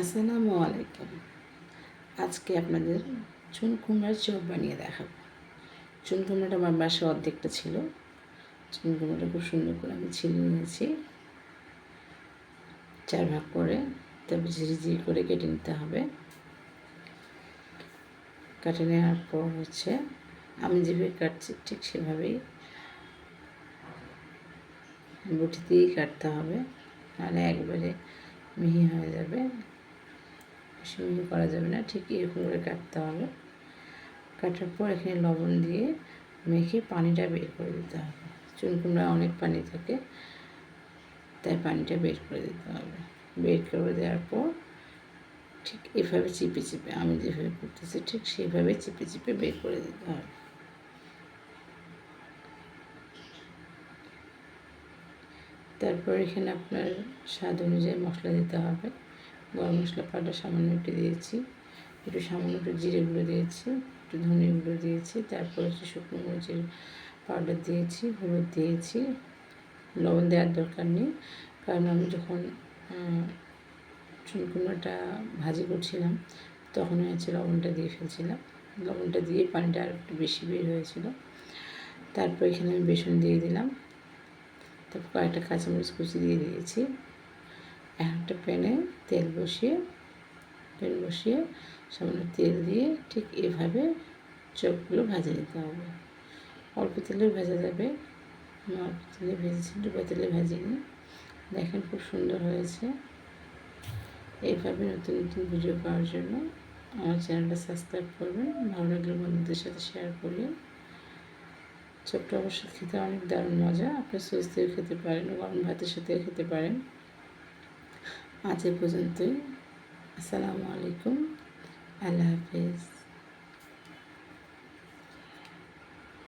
আসসালামু আলাইকুম। আজকে আপনাদের চুন কুমড়ার চপ বানিয়ে দেখাবো। চুন কুমড়াটা আমার বাসায় অর্ধেকটা ছিল। চুন কুমড়াটা খুব সুন্দর করে আমি ছিলে নিয়েছি। চার ভাগ করে তারপর ঝিরি ঝিরি করে কেটে নিতে হবে। কেটে নেওয়ার পর হচ্ছে আমি যেভাবে কাটছি ঠিক সেভাবেই বটি দিয়েই কাটতে হবে। নাহলে একবারে মিহি হয়ে যাবে। মিহি করা যাবে না। ঠিক এরকম করে কাটতে হবে। কাটার পর এখানে লবণ দিয়ে মেখে পানিটা বের করে দিতে হবে। চুন কুমড়ায় অনেক পানি থাকে, তাই পানিটা বের করে দিতে হবে। বের করে দেওয়ার পর ঠিক এভাবে চিপে চিপে, আমি যেভাবে করতেছি ঠিক সেইভাবে চিপে চিপে বের করে দিতে হবে। তারপর এখানে আপনার স্বাদ অনুযায়ী মশলা দিতে হবে। গরম মশলা পাউডার সামান্য একটু দিয়েছি। একটু সামান্য একটু জিরে গুঁড়ো দিয়েছি, একটু ধনে গুঁড়ো দিয়েছি, তারপর হচ্ছে শুকনো মরিচের পাউডার দিয়েছি, হলুদ দিয়েছি, লবণ দেওয়ার দরকার নেই। কারণ আমি যখন চুনকুমড়োটা ভাজি করছিলাম, তখন হচ্ছে লবণটা দিয়ে ফেলছিলাম। লবণটা দিয়ে পানিটা আর একটু বেশি বের হয়েছিল। তারপর এখানে আমি বেসন দিয়ে দিলাম। তারপর কয়েকটা কাঁচামরিচ কুচি দিয়ে দিয়েছি। একটা প্যানে তেল বসিয়ে, প্যান বসিয়ে সামান্য তেল দিয়ে ঠিক এভাবে চপগুলো ভাজে নিতে হবে। অল্প তেলে ভেজা যাবে। আমি অল্প তেলে ভেজেছি, ডুবো তেলে ভাজিনি। দেখেন খুব সুন্দর হয়েছে। এইভাবে নতুন নতুন ভিডিও পাওয়ার জন্য আমার চ্যানেলটা সাবস্ক্রাইব করবেন, ভালো লাগলে বন্ধুদের সাথে শেয়ার করবেন। চপটা অবশ্য খেতে অনেক দারুণ মজা। আপনি সস দিয়েও খেতে পারেন, গরম ভাতের সাথেও খেতে পারেন। আজ এ পর্যন্তই। আসসালামু আলাইকুম। আল্লাহ হাফিজ।